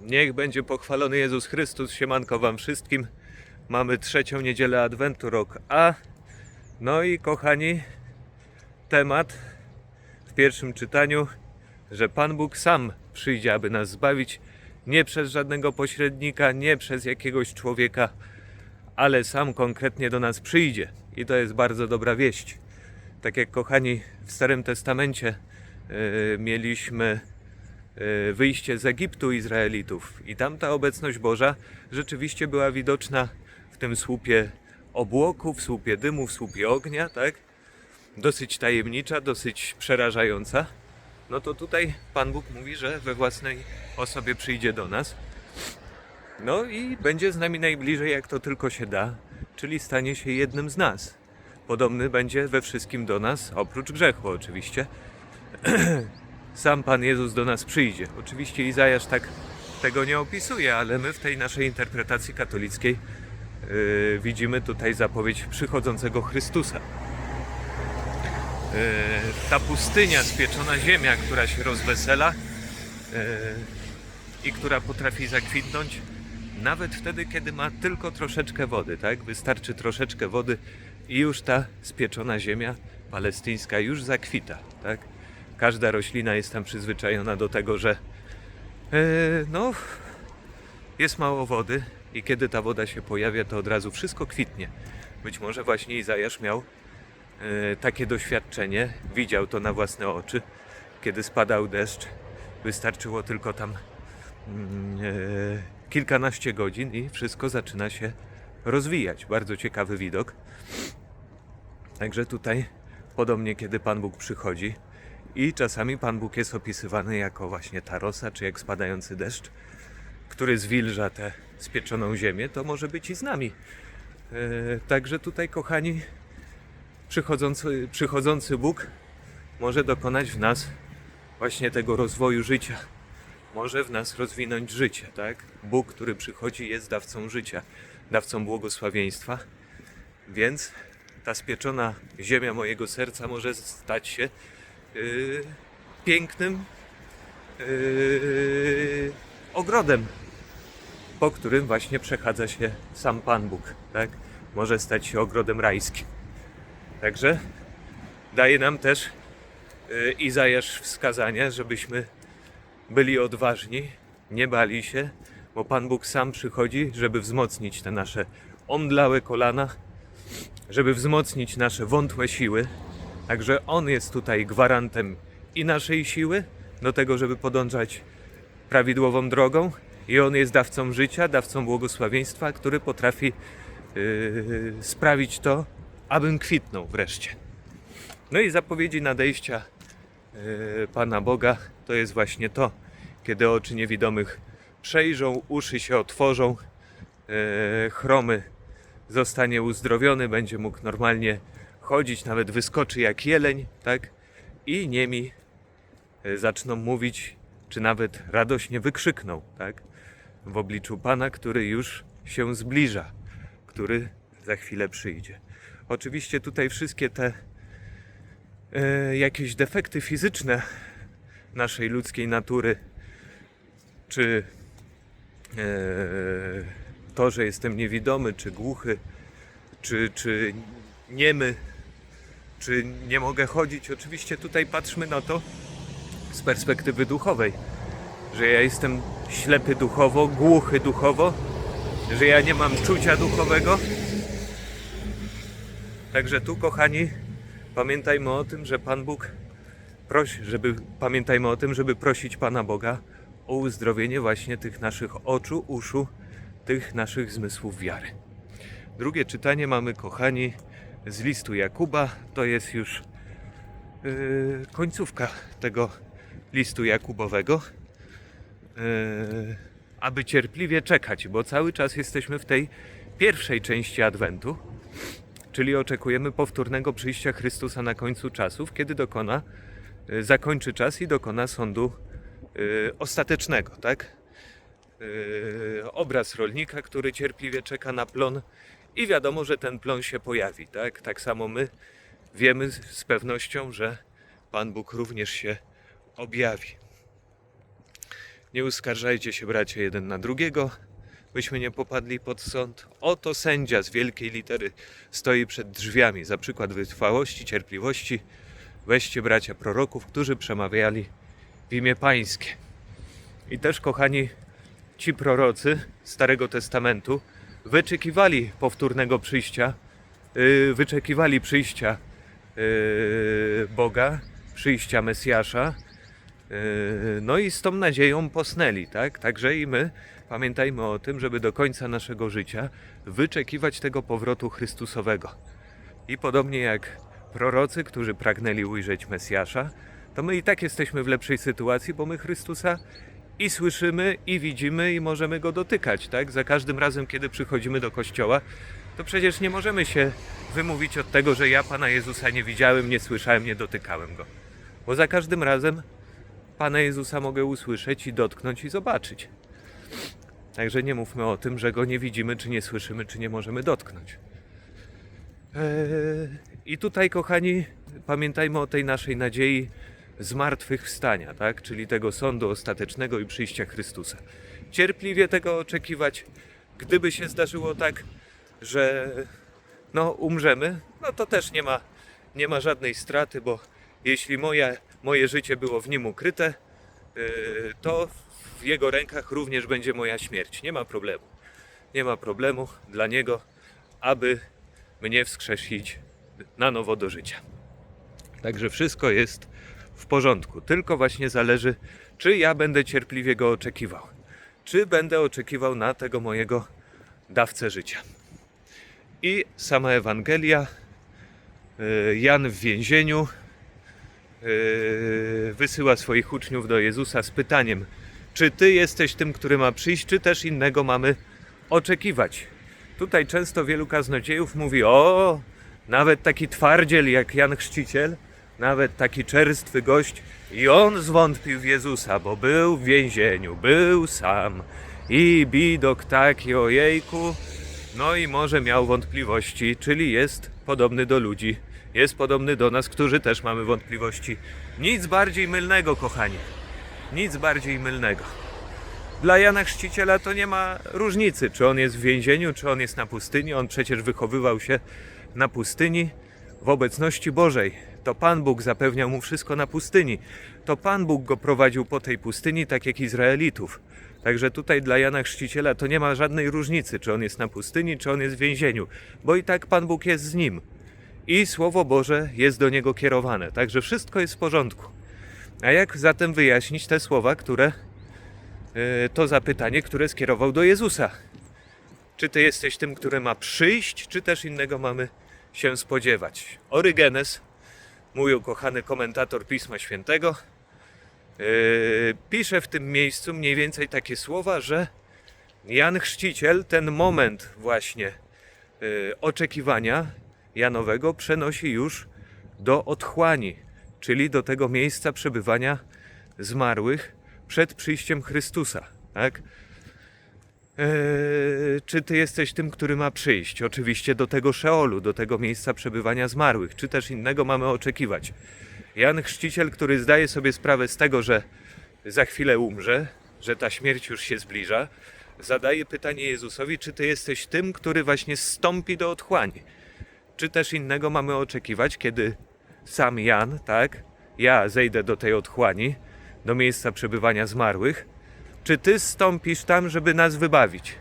Niech będzie pochwalony Jezus Chrystus. Siemanko Wam wszystkim. Mamy trzecią niedzielę Adwentu, rok A. No i kochani, temat w pierwszym czytaniu, że Pan Bóg sam przyjdzie, aby nas zbawić. Nie przez żadnego pośrednika, nie przez jakiegoś człowieka, ale sam konkretnie do nas przyjdzie. I to jest bardzo dobra wieść. Tak jak kochani w Starym Testamencie yy, mieliśmy wyjście z Egiptu Izraelitów i tam ta obecność Boża rzeczywiście była widoczna w tym słupie obłoku, w słupie dymu, w słupie ognia, tak? Dosyć tajemnicza, dosyć przerażająca. No to tutaj Pan Bóg mówi, że we własnej osobie przyjdzie do nas. No i będzie z nami najbliżej jak to tylko się da, czyli stanie się jednym z nas. Podobny będzie we wszystkim do nas, oprócz grzechu oczywiście. Sam Pan Jezus do nas przyjdzie. Oczywiście Izajasz tak tego nie opisuje, ale my w tej naszej interpretacji katolickiej yy, widzimy tutaj zapowiedź przychodzącego Chrystusa. Yy, ta pustynia, spieczona ziemia, która się rozwesela yy, i która potrafi zakwitnąć nawet wtedy, kiedy ma tylko troszeczkę wody, tak? Wystarczy troszeczkę wody i już ta spieczona ziemia palestyńska już zakwita, tak? Każda roślina jest tam przyzwyczajona do tego, że e, no, jest mało wody i kiedy ta woda się pojawia, to od razu wszystko kwitnie. Być może właśnie Izajasz miał e, takie doświadczenie, widział to na własne oczy, kiedy spadał deszcz. Wystarczyło tylko tam e, kilkanaście godzin i wszystko zaczyna się rozwijać. Bardzo ciekawy widok. Także tutaj podobnie, kiedy Pan Bóg przychodzi i czasami Pan Bóg jest opisywany jako właśnie ta rosa, czy jak spadający deszcz, który zwilża tę spieczoną ziemię, to może być i z nami. E, Także tutaj, kochani, przychodzący, przychodzący Bóg może dokonać w nas właśnie tego rozwoju życia. Może w nas rozwinąć życie, tak? Bóg, który przychodzi, jest dawcą życia, dawcą błogosławieństwa. Więc ta spieczona ziemia mojego serca może stać się yy, pięknym yy, ogrodem, po którym właśnie przechadza się sam Pan Bóg, tak? Może stać się ogrodem rajskim. Także daje nam też yy, Izajasz wskazania, żebyśmy byli odważni, nie bali się, bo Pan Bóg sam przychodzi, żeby wzmocnić te nasze omdlałe kolana, żeby wzmocnić nasze wątłe siły. Także On jest tutaj gwarantem i naszej siły do tego, żeby podążać prawidłową drogą, i On jest dawcą życia, dawcą błogosławieństwa, który potrafi yy, sprawić to, abym kwitnął wreszcie. No i zapowiedzi nadejścia yy, Pana Boga to jest właśnie to, kiedy oczy niewidomych przejrzą, uszy się otworzą, yy, chromy zostanie uzdrowiony, będzie mógł normalnie chodzić, nawet wyskoczy jak jeleń, tak? I niemi yy, zaczną mówić, czy nawet radośnie wykrzykną, tak? W obliczu Pana, który już się zbliża, który za chwilę przyjdzie. Oczywiście tutaj wszystkie te e, jakieś defekty fizyczne naszej ludzkiej natury, czy e, to, że jestem niewidomy, czy głuchy, czy, czy niemy, czy nie mogę chodzić. Oczywiście tutaj patrzmy na to z perspektywy duchowej, że ja jestem ślepy duchowo, głuchy duchowo, że ja nie mam czucia duchowego. Także tu, kochani, pamiętajmy o tym, że Pan Bóg prosi, żeby pamiętajmy o tym, żeby prosić Pana Boga o uzdrowienie właśnie tych naszych oczu, uszu, tych naszych zmysłów wiary. Drugie czytanie mamy, kochani, z listu Jakuba. To jest już yy, końcówka tego listu Jakubowego. Yy, aby cierpliwie czekać, bo cały czas jesteśmy w tej pierwszej części Adwentu, czyli oczekujemy powtórnego przyjścia Chrystusa na końcu czasów, kiedy dokona, y, zakończy czas i dokona sądu y, ostatecznego, tak? Y, obraz rolnika, który cierpliwie czeka na plon i wiadomo, że ten plon się pojawi, tak? Tak samo my wiemy z- pewnością, że Pan Bóg również się objawi. Nie uskarżajcie się, bracia, jeden na drugiego, byśmy nie popadli pod sąd. Oto sędzia z wielkiej litery stoi przed drzwiami. Za przykład wytrwałości, cierpliwości weźcie bracia proroków, którzy przemawiali w imię Pańskie. I też, kochani, ci prorocy Starego Testamentu wyczekiwali powtórnego przyjścia, yy, wyczekiwali przyjścia yy, Boga, przyjścia Mesjasza. Yy, No i z tą nadzieją posnęli, tak? Także i my pamiętajmy o tym, żeby do końca naszego życia wyczekiwać tego powrotu Chrystusowego. I podobnie jak prorocy, którzy pragnęli ujrzeć Mesjasza, to my i tak jesteśmy w lepszej sytuacji, bo my Chrystusa i słyszymy, i widzimy, i możemy go dotykać, tak? Za każdym razem, kiedy przychodzimy do kościoła, to przecież nie możemy się wymówić od tego, że ja Pana Jezusa nie widziałem, nie słyszałem, nie dotykałem go. Bo za każdym razem Pana Jezusa mogę usłyszeć i dotknąć i zobaczyć. Także nie mówmy o tym, że go nie widzimy, czy nie słyszymy, czy nie możemy dotknąć. Eee, I tutaj, kochani, pamiętajmy o tej naszej nadziei zmartwychwstania, tak? czyli tego sądu ostatecznego i przyjścia Chrystusa. Cierpliwie tego oczekiwać. Gdyby się zdarzyło tak, że no, umrzemy, no to też nie ma, nie ma żadnej straty, bo jeśli moje, moje życie było w nim ukryte, yy, to w jego rękach również będzie moja śmierć. Nie ma problemu. Nie ma problemu dla niego, aby mnie wskrzesić na nowo do życia. Także wszystko jest w porządku. Tylko właśnie zależy, czy ja będę cierpliwie go oczekiwał. Czy będę oczekiwał na tego mojego dawcę życia. I sama Ewangelia, y, Jan w więzieniu, y, wysyła swoich uczniów do Jezusa z pytaniem, czy Ty jesteś tym, który ma przyjść, czy też innego mamy oczekiwać. Tutaj często wielu kaznodziejów mówi, o, nawet taki twardziel jak Jan Chrzciciel, nawet taki czerstwy gość, i on zwątpił w Jezusa, bo był w więzieniu, był sam. I bidok taki, ojejku, no i może miał wątpliwości, czyli jest podobny do ludzi, jest podobny do nas, którzy też mamy wątpliwości. Nic bardziej mylnego, kochani. Nic bardziej mylnego. Dla Jana Chrzciciela to nie ma różnicy, czy on jest w więzieniu, czy on jest na pustyni. On przecież wychowywał się na pustyni w obecności Bożej. To Pan Bóg zapewniał mu wszystko na pustyni. To Pan Bóg go prowadził po tej pustyni, tak jak Izraelitów. Także tutaj dla Jana Chrzciciela to nie ma żadnej różnicy, czy on jest na pustyni, czy on jest w więzieniu, bo i tak Pan Bóg jest z nim. I Słowo Boże jest do niego kierowane. Także wszystko jest w porządku. A jak zatem wyjaśnić te słowa, które e, to zapytanie, które skierował do Jezusa? Czy ty jesteś tym, który ma przyjść, czy też innego mamy się spodziewać? Orygenes, mój ukochany komentator Pisma Świętego, e, pisze w tym miejscu mniej więcej takie słowa, że Jan Chrzciciel ten moment właśnie e, oczekiwania Janowego przenosi już do otchłani, czyli do tego miejsca przebywania zmarłych przed przyjściem Chrystusa. Tak? Eee, czy ty jesteś tym, który ma przyjść? Oczywiście do tego Szeolu, do tego miejsca przebywania zmarłych, czy też innego mamy oczekiwać. Jan Chrzciciel, który zdaje sobie sprawę z tego, że za chwilę umrze, że ta śmierć już się zbliża, zadaje pytanie Jezusowi, czy ty jesteś tym, który właśnie zstąpi do otchłani. Czy też innego mamy oczekiwać, kiedy sam Jan, tak, ja zejdę do tej otchłani, do miejsca przebywania zmarłych, czy ty stąpisz tam, żeby nas wybawić?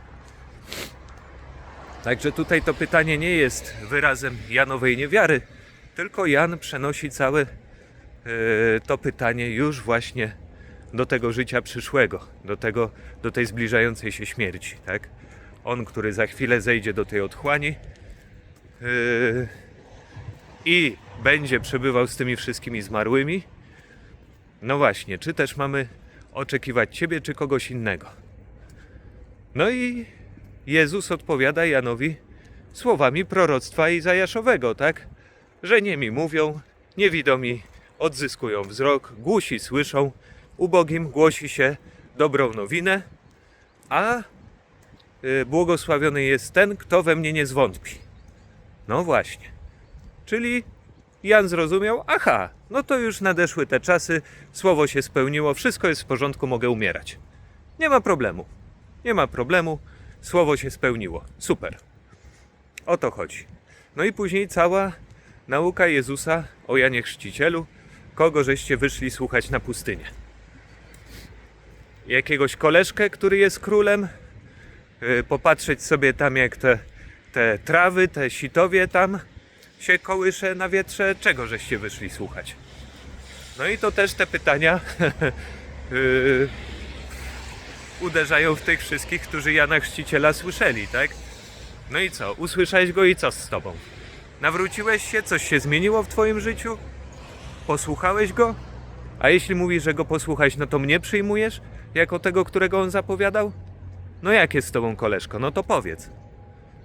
Także tutaj to pytanie nie jest wyrazem Janowej niewiary, tylko Jan przenosi całe e, to pytanie już właśnie do tego życia przyszłego, do, tego, do tej zbliżającej się śmierci. Tak? On, który za chwilę zejdzie do tej otchłani e, i będzie przebywał z tymi wszystkimi zmarłymi. No właśnie, czy też mamy oczekiwać Ciebie, czy kogoś innego? No i Jezus odpowiada Janowi słowami proroctwa Izajaszowego, tak? Że niemi mówią, niewidomi odzyskują wzrok, głusi słyszą, ubogim głosi się dobrą nowinę, a y, błogosławiony jest ten, kto we mnie nie zwątpi. No właśnie. Czyli Jan zrozumiał, aha, no to już nadeszły te czasy, słowo się spełniło, wszystko jest w porządku, mogę umierać. Nie ma problemu. Nie ma problemu. Słowo się spełniło. Super. O to chodzi. No i później cała nauka Jezusa o Janie Chrzcicielu, kogo żeście wyszli słuchać na pustynię. Jakiegoś koleżkę, który jest królem, yy, popatrzeć sobie tam jak te, te trawy, te sitowie tam się kołysze na wietrze, czego żeście wyszli słuchać. No i to też te pytania yy, uderzają w tych wszystkich, którzy Jana Chrzciciela słyszeli, tak? No i co? Usłyszałeś go i co z tobą? Nawróciłeś się? Coś się zmieniło w twoim życiu? Posłuchałeś go? A jeśli mówisz, że go posłuchać, no to mnie przyjmujesz? Jako tego, którego on zapowiadał? No jak jest z tobą koleżko? No to powiedz.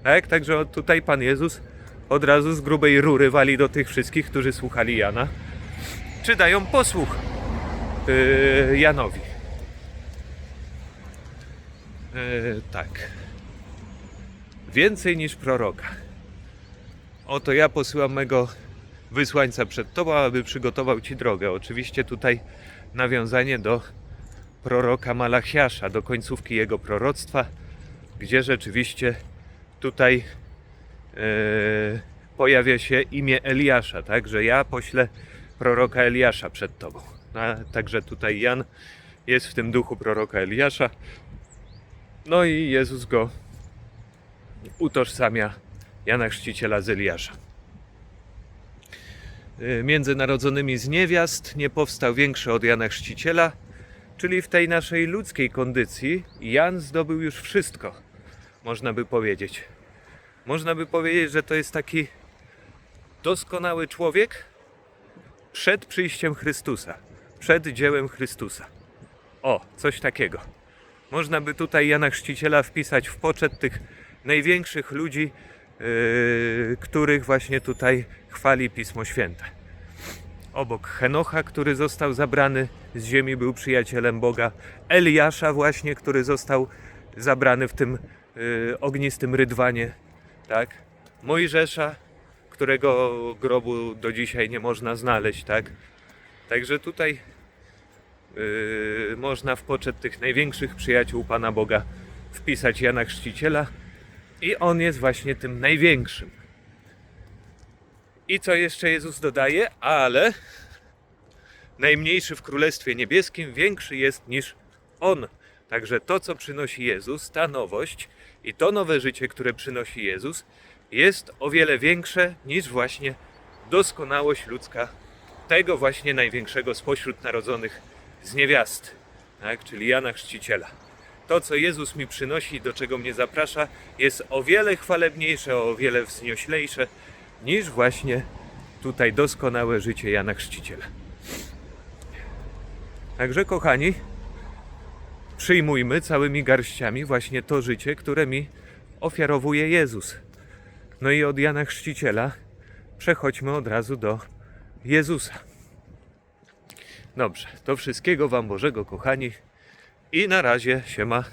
Tak? Także tutaj Pan Jezus od razu z grubej rury wali do tych wszystkich, którzy słuchali Jana. Czy dają posłuch yy, Janowi? Yy, tak. Więcej niż proroka. Oto ja posyłam mego wysłańca przed tobą, aby przygotował ci drogę. Oczywiście tutaj nawiązanie do proroka Malachiasza, do końcówki jego proroctwa, gdzie rzeczywiście tutaj pojawia się imię Eliasza, tak, że ja poślę proroka Eliasza przed tobą. A, także tutaj Jan jest w tym duchu proroka Eliasza. No i Jezus go utożsamia Jana Chrzciciela z Eliasza. Y, Między narodzonymi z niewiast nie powstał większy od Jana Chrzciciela, czyli w tej naszej ludzkiej kondycji Jan zdobył już wszystko, można by powiedzieć. Można by powiedzieć, że to jest taki doskonały człowiek przed przyjściem Chrystusa, przed dziełem Chrystusa. O, coś takiego. Można by tutaj Jana Chrzciciela wpisać w poczet tych największych ludzi, yy, których właśnie tutaj chwali Pismo Święte. Obok Henocha, który został zabrany z ziemi, był przyjacielem Boga. Eliasza właśnie, który został zabrany w tym yy, ognistym rydwanie. Tak? Mojżesza, którego grobu do dzisiaj nie można znaleźć. Tak? Także tutaj yy, można w poczet tych największych przyjaciół Pana Boga wpisać Jana Chrzciciela i on jest właśnie tym największym. I co jeszcze Jezus dodaje? Ale najmniejszy w Królestwie Niebieskim większy jest niż On. Także to, co przynosi Jezus, ta nowość i to nowe życie, które przynosi Jezus, jest o wiele większe niż właśnie doskonałość ludzka tego właśnie największego spośród narodzonych z niewiast, tak? czyli Jana Chrzciciela. To, co Jezus mi przynosi, do czego mnie zaprasza, jest o wiele chwalebniejsze, o wiele wznioślejsze niż właśnie tutaj doskonałe życie Jana Chrzciciela. Także, kochani, przyjmujmy całymi garściami właśnie to życie, które mi ofiarowuje Jezus. No i od Jana Chrzciciela przechodźmy od razu do Jezusa. Dobrze, to wszystkiego Wam Bożego, kochani. I na razie się ma.